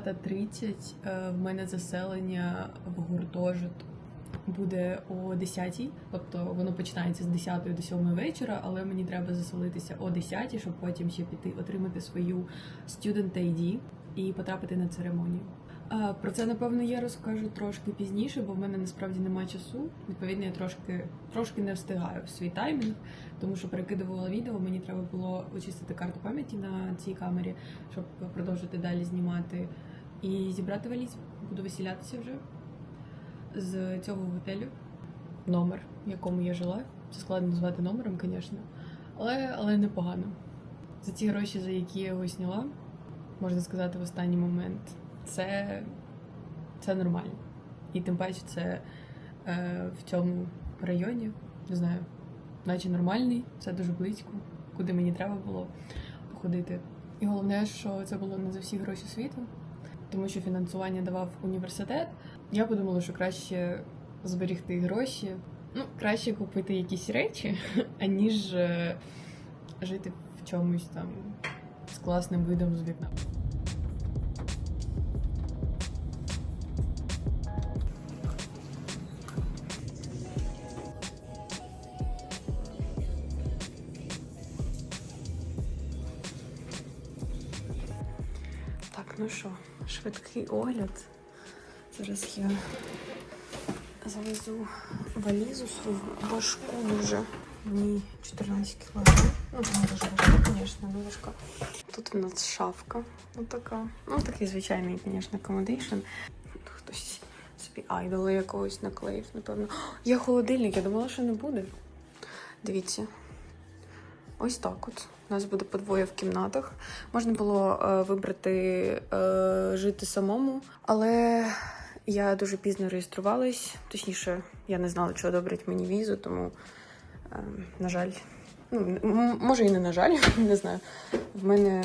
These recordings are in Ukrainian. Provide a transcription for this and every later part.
9.30. Е, В мене заселення в гуртожит буде о 10 Тобто воно починається з 10 до 7 вечора, але мені треба заселитися о 10 щоб потім ще піти отримати свою Student ID і потрапити на церемонію. Е, Про це напевно я розкажу трошки пізніше, бо в мене насправді немає часу. Відповідно, я трошки трошки не встигаю в свій таймінг, тому що перекидувала відео. Мені треба було очистити карту пам'яті на цій камері, щоб продовжити далі знімати і зібрати валіз. Буду висілятися вже з цього готелю. Номер, в якому я жила. Це складно назвати номером, звісно, але, але непогано. За ці гроші, за які я його зняла, можна сказати, в останній момент, це, це нормально. І тим паче це е, в цьому районі, не знаю, наче нормальний, це дуже близько, куди мені треба було походити. І головне, що це було не за всі гроші світу, тому що фінансування давав університет. Я подумала, що краще зберігти гроші. Ну, краще купити якісь речі, аніж е, жити в чомусь там з класним видом з вікна. Швидкий огляд. Зараз я завезу валізу свою важку дуже. Мені 14 кілограм. Ну, важка, звісно, не важка. Тут в нас шафка. Отака. Ну, такий звичайний, звісно, accommodation. Хтось собі айдола якогось наклеїв, напевно. Є холодильник, я думала, що не буде. Дивіться. Ось так от. У нас буде по двоє в кімнатах. Можна було е, вибрати е, жити самому, але я дуже пізно реєструвалась. Точніше, я не знала, чи одобрять мені візу, тому, е, на жаль, ну, може і не на жаль, не знаю. В мене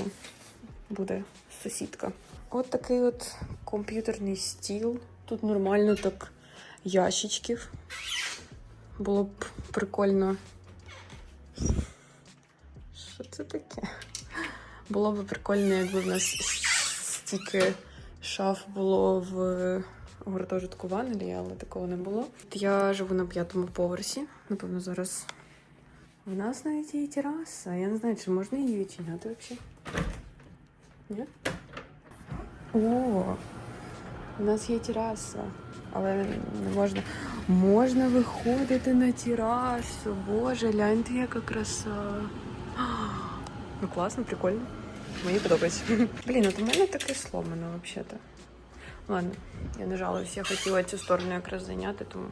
буде сусідка. От такий от комп'ютерний стіл. Тут нормально так ящичків. Було б прикольно. Що це таке? Було б прикольно, якби в нас стільки шаф було в гуртожитку в але такого не було. Я живу на п'ятому поверсі. Напевно, зараз в нас навіть є тераса. Я не знаю, чи можна її відчиняти взагалі. Ні? О, у нас є тераса, але не можна. Можна виходити на терасу. Боже, гляньте, яка краса. Ну класно, прикольно. Мені подобається. Блін, от у мене таке сломано взагалі-то. Ладно, я не жалуюсь, я хотіла цю сторону якраз зайняти, тому,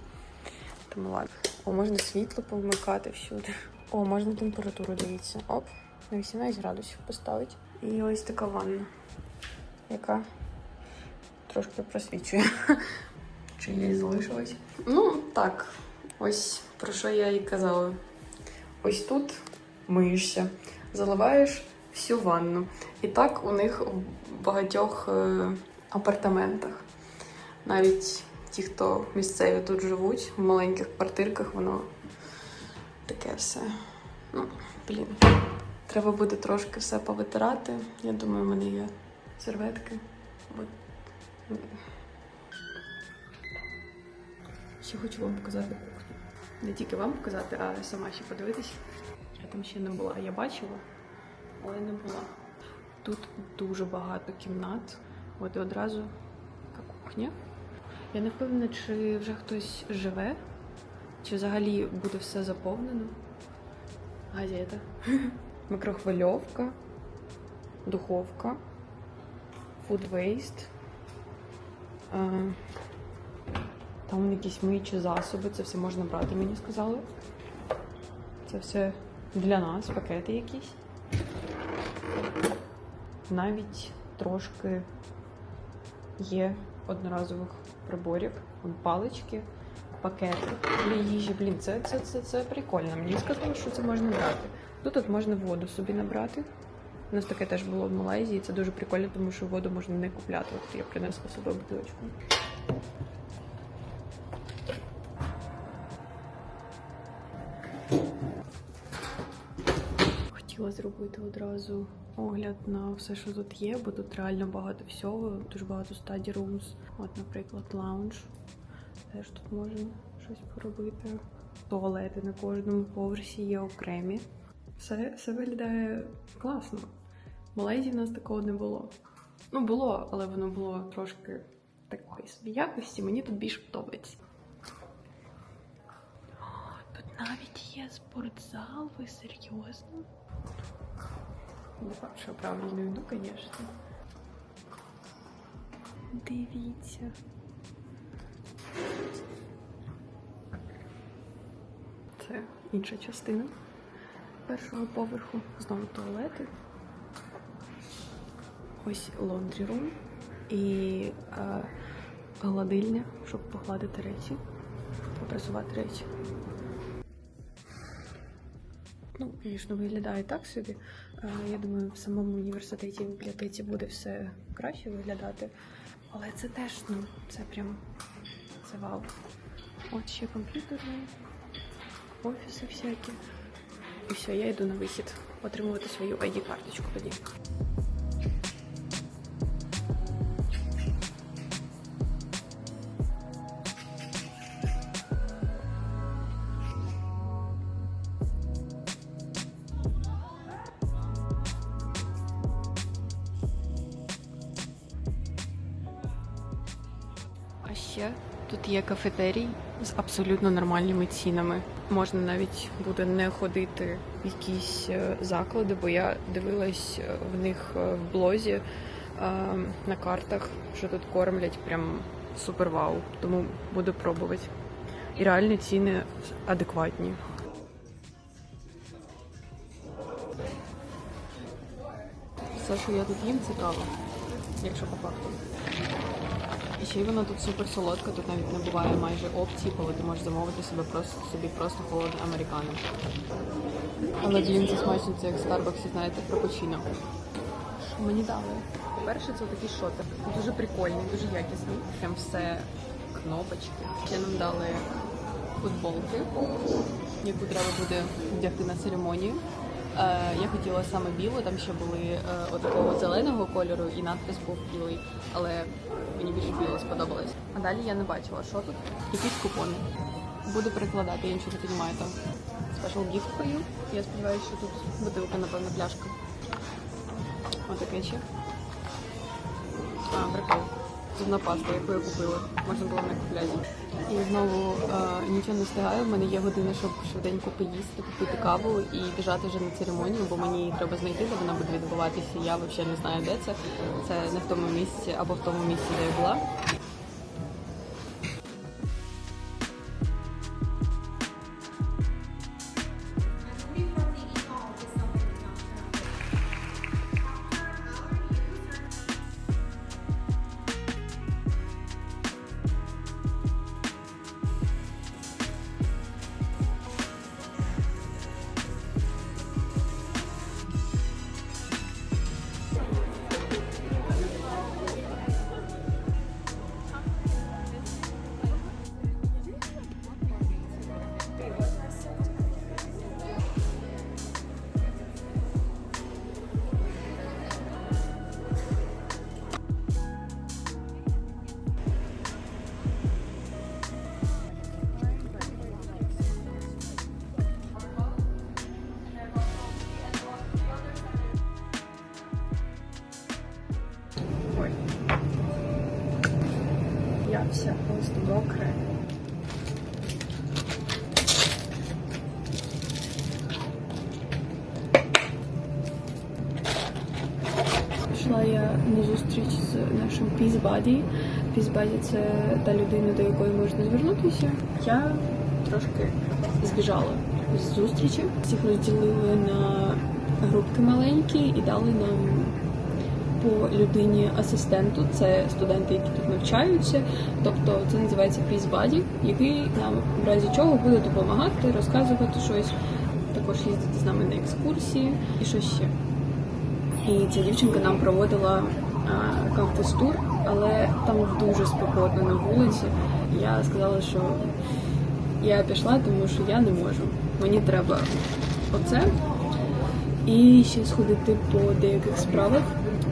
тому ладно. О, можна світло повмикати всюди. О, можна температуру дивіться. Оп, на 18 градусів поставити. І ось така ванна, яка трошки просвічує. Чи я і залишилась? Ну, так, ось про що я і казала. Ось тут миєшся, заливаєш всю ванну. І так у них в багатьох е, апартаментах. Навіть ті, хто місцеві тут живуть, в маленьких квартирках, воно таке все. Ну, блін. Треба буде трошки все повитирати. Я думаю, в мене є серветки. Ще хочу вам показати кухню. Не тільки вам показати, а сама ще подивитись. Я там ще не була. Я бачила, але не була. Тут дуже багато кімнат. От і одразу така кухня. Я не впевнена, чи вже хтось живе, чи взагалі буде все заповнено. Газета. Микрохвильовка, духовка, food waste. Е, Там якісь миючі засоби, це все можна брати, мені сказали. Це все для нас, пакети якісь. Навіть трошки є одноразових приборів, палички, пакети для їжі. Блін, це, це, це, це прикольно. Мені сказали, що це можна брати. Тут от можна воду собі набрати. У нас таке теж було в Малайзії. Це дуже прикольно, тому що воду можна не купляти. От я принесла з собою бутилочку. Хотіла хотіла зробити одразу огляд на все, що тут є, бо тут реально багато всього, дуже багато study rooms. От, наприклад, лаунж. Теж тут можна щось поробити. Туалети на кожному поверсі є окремі. Все, все виглядає класно. В Малайзії в нас такого не було. Ну, було, але воно було трошки такої собі якості. Мені тут більше подобається. Навіть є спортзал, ви серйозно? Факт, що правильно йду, звісно. Дивіться. Це інша частина першого поверху. Знову туалети. Ось лондрі рум і е, гладильня, щоб погладити речі, попрасувати речі. Ну, звісно, виглядає так собі. Е, Я думаю, в самому університеті в бібліотеці буде все краще виглядати. Але це теж, ну, це прям це вау. От ще комп'ютери, офіси всякі. І все, я йду на вихід отримувати свою ID-карточку тоді. Є кафетерій з абсолютно нормальними цінами. Можна навіть буде не ходити в якісь е, заклади, бо я дивилась е, в них е, в блозі на картах, що тут кормлять прям супер вау. Тому буду пробувати. І реальні ціни адекватні. Все, що я тут їм, це кава, якщо по факту. І ще й вона тут супер солодка, тут навіть не буває майже опцій, коли ти можеш замовити себе просто собі просто холодне американо. Але блін, це смачно, це як в Старбаксі, знаєте, фрапучино. Що мені дали? По-перше, це такі шоти. Дуже прикольні, дуже якісні. Прям все кнопочки. Ще нам дали футболки, яку треба буде вдягти на церемонію. Е, я хотіла саме білу, там ще були е, отакого зеленого кольору і надпис був білий, але мені більше біле сподобалось. А далі я не бачила, що тут. Якісь купони. Буду перекладати, я нічого не розумію там. Gift for you. Я сподіваюся, що тут бутилка, напевно, пляшка. Отаке ще. А, прикол. Зубна паста, яку я купила. Можна було не купляти. І знову е, нічого не встигаю. В мене є година, щоб швиденько поїсти, купити каву і біжати вже на церемонію, бо мені її треба знайти, де вона буде відбуватися. Я взагалі не знаю, де це. Це не в тому місці або в тому місці, де я була. Пізбаді. Пізбаді це та людина, до якої можна звернутися. Я трошки збіжала з зустрічі. Всіх розділили на групки маленькі і дали нам по людині асистенту. Це студенти, які тут навчаються. Тобто це називається пізбаді, який нам в разі чого буде допомагати, розказувати щось. Також їздити з нами на екскурсії і що ще. І ця дівчинка нам проводила а, кампус-тур, але там дуже спекотно на вулиці. Я сказала, що я пішла, тому що я не можу. Мені треба оце. І ще сходити по деяких справах,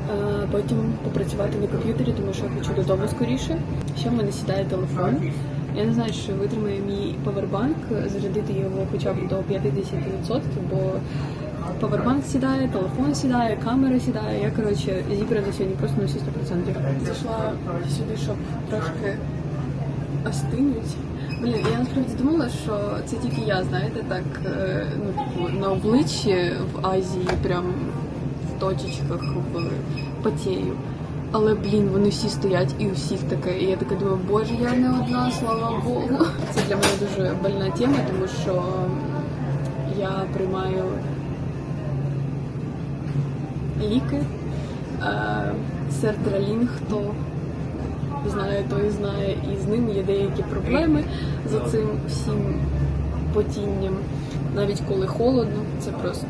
а потім попрацювати на комп'ютері, тому що я хочу додому скоріше. Ще в мене сідає телефон. Я не знаю, що витримає мій павербанк, зарядити його хоча б до 50%, бо павербанк сідає, телефон сідає, камера сідає. Я коротше зібрана сьогодні просто на всі 100%. Зайшла сюди, щоб трошки остинуть. Блін, я насправді думала, що це тільки я, знаєте, так е, ну типу на обличчі в Азії, прям в точечках в потею. Але блін, вони всі стоять і у всіх таке. І я така думаю, боже, я не одна, слава Богу. Це для мене дуже больна тема, тому що я приймаю ліки. Е, сертралін, хто знає, той знає, і з ним є деякі проблеми за цим всім потінням. Навіть коли холодно, це просто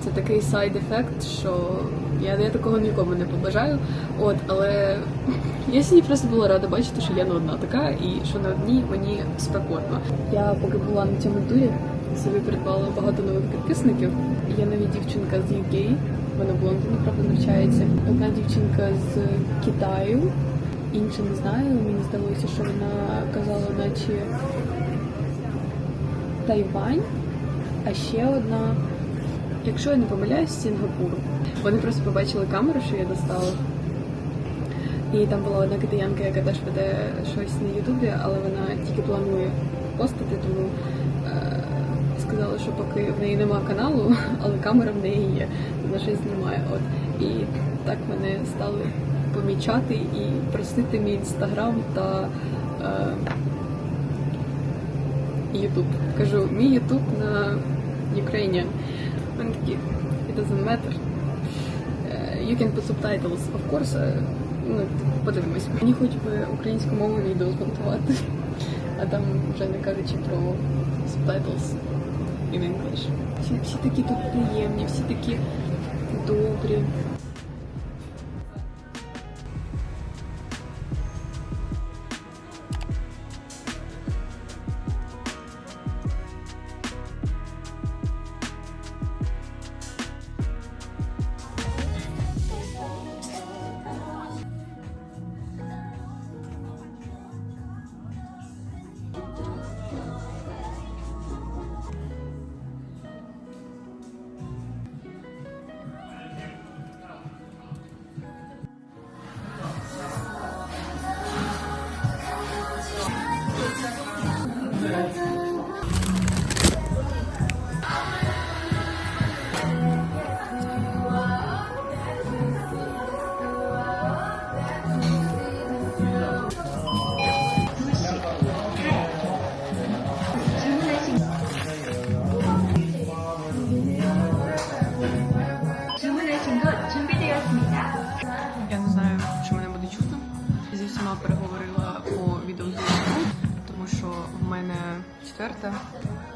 це такий сайд-ефект, що я, я такого нікому не побажаю. От, але я сьогодні просто була рада бачити, що я не одна така, і що на одній мені спекотно. Я поки була на цьому турі, собі придбала багато нових підписників. Є навіть дівчинка з UK, вона в Лондоні, правда, навчається. Одна дівчинка з Китаю, інша не знаю. Мені здалося, що вона казала, наче Тайвань, а ще одна, якщо я не помиляюсь, з Сінгапуру. Вони просто побачили камеру, що я достала. І там була одна китаянка, яка теж веде щось на Ютубі, але вона тільки планує постати, тому сказала, що поки в неї нема каналу, але камера в неї є, вона щось знімає. От і так мене стали помічати і просити мій інстаграм та е, Ютуб. Кажу, мій Ютуб на Ukrainian. Вони такі, it doesn't matter. Е, You can put subtitles, of course. е, Ну, подивимось. Мені хоч би українську мову відео змонтувати, а там вже не кажучи про subtitles in English. Всі, всі такі тут приємні, всі такі добрі.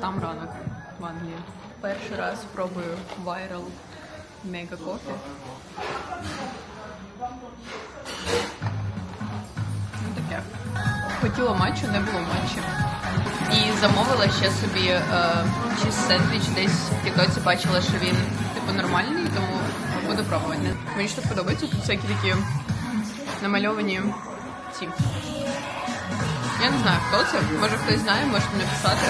Там ранок в Англії. Перший раз спробую вайрал мега кофі. Ну таке. Хотіла матчу, не було матчу. І замовила ще собі е, чиз сендвіч десь в тіктоці бачила, що він типу нормальний, тому буду пробувати. Мені що подобається, тут всякі такі намальовані ці. Я не знаю, хто це. Може хтось знає, можете написати.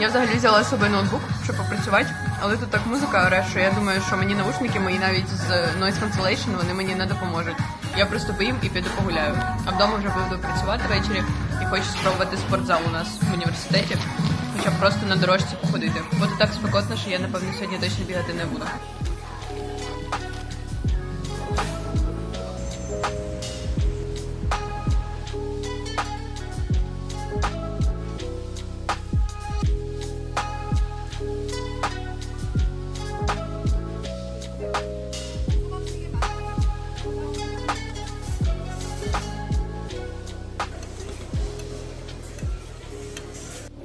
Я взагалі взяла з собою ноутбук, щоб попрацювати, але тут так музика оре, що я думаю, що мені наушники мої навіть з Noise Cancellation, вони мені не допоможуть. Я просто поїм і піду погуляю. А вдома вже буду працювати ввечері і хочу спробувати спортзал у нас в університеті, хоча б просто на дорожці походити. Буде так спекотно, що я напевно сьогодні точно бігати не буду.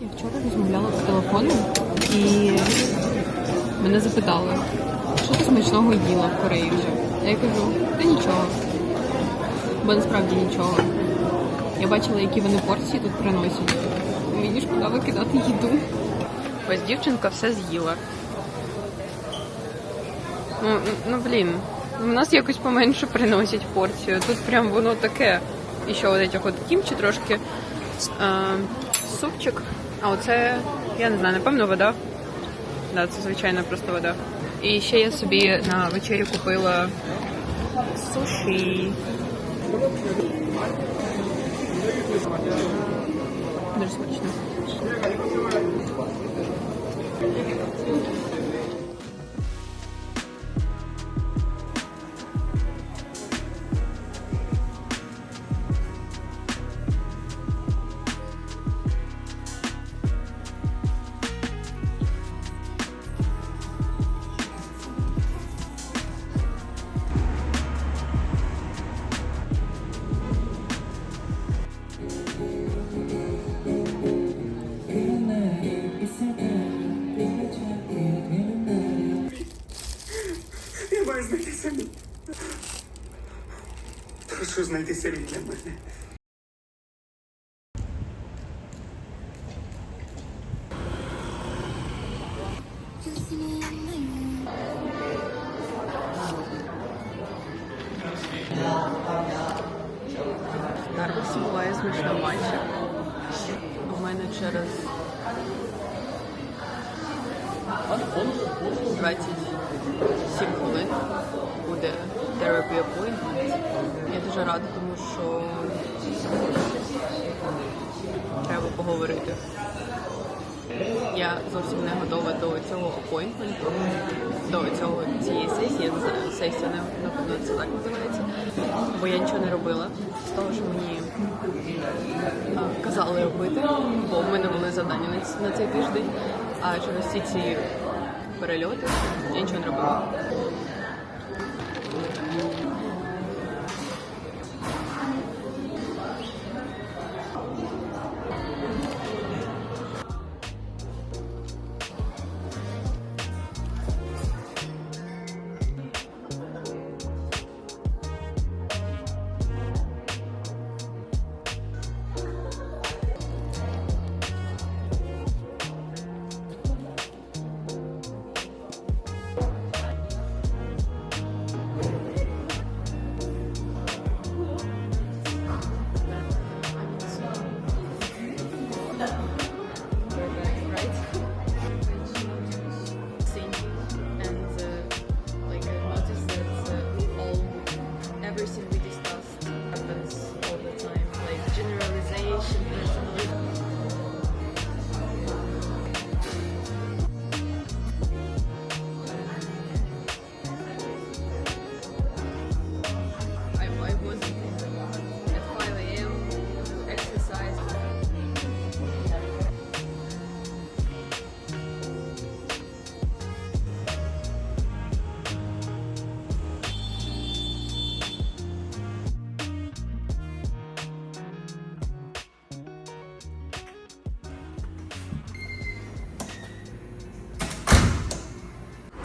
Я вчора розмовляла по телефону і мене запитали, що ти смачного їла в Кореї вже. Я кажу, та нічого. Бо насправді нічого. Я бачила, які вони порції тут приносять. Мені шкода викидати їду. Ось дівчинка все з'їла. Ну, ну блін, у нас якось поменше приносять порцію. Тут прям воно таке. І ще от от кімчі трошки е, супчик. А оце, я не знаю, напевно, вода. Да, це звичайна просто вода. І ще я собі на вечері купила суші. Дуже смачно. Прошу знайти самі для мене. Старбаксі буває смачна матча. У мене через 27 хвилин буде therapy appointment. Я дуже рада, тому що треба поговорити. Я зовсім не готова до цього апойнтменту, до цього цієї сесії. Я не знаю, сесія не напевно це так називається. Бо я нічого не робила з того, що мені а, казали робити, бо в мене були завдання на, на цей тиждень. А через всі ці перельоти я нічого не робила.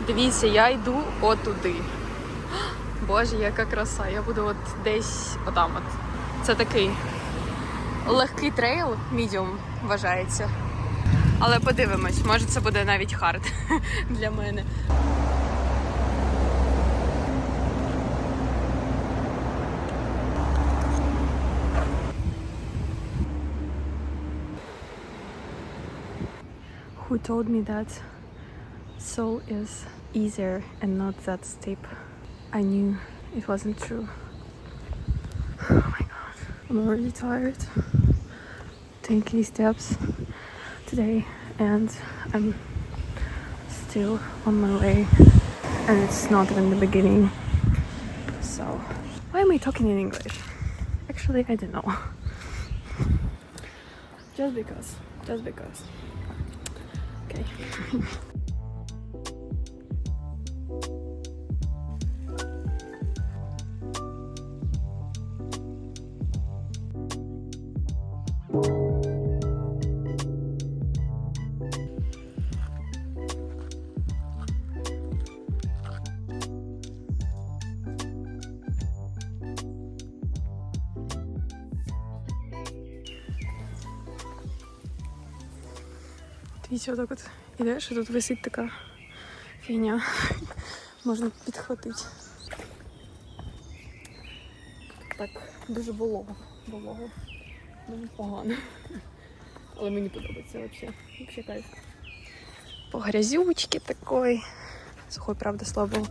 Дивіться, я йду отуди. Боже, яка краса. Я буду от десь отам от. Це такий легкий трейл, мідіум вважається. Але подивимось, може це буде навіть хард для мене. Who told me that Seoul is easier and not that steep? I knew it wasn't true. Oh my god. I'm already tired. Taking steps today and I'm still on my way and it's not even the beginning. So why am I talking in English? Actually I don't know. Just because. Just because. Okay. Дивіться, отак от ідеш, і тут висить така фігня. можна підхватити. Так, дуже волого. Волого. Дуже погано. Але мені подобається взагалі. Взагалі кайф. По грязючки такої. Сухой, правда, слабо.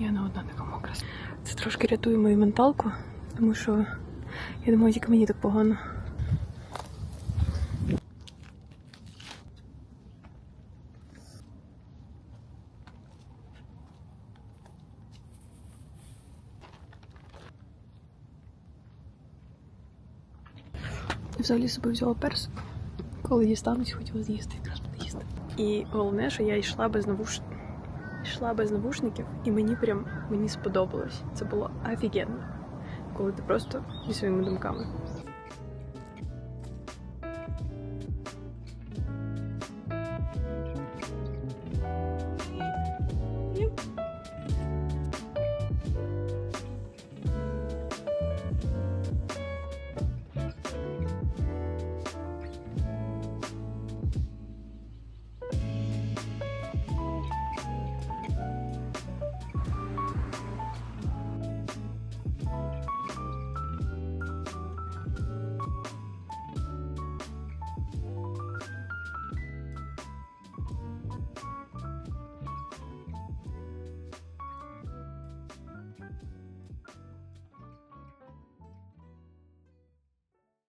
Я не одна така мокра. Це трошки рятує мою менталку, тому що я думаю, тільки мені так погано. Я взагалі собі взяла перс. Коли дістанусь, хотіла з'їсти, якраз буде їсти. І головне, що я йшла без навуш... йшла без навушників, і мені прям мені сподобалось. Це було офігенно. Коли ти просто зі своїми думками.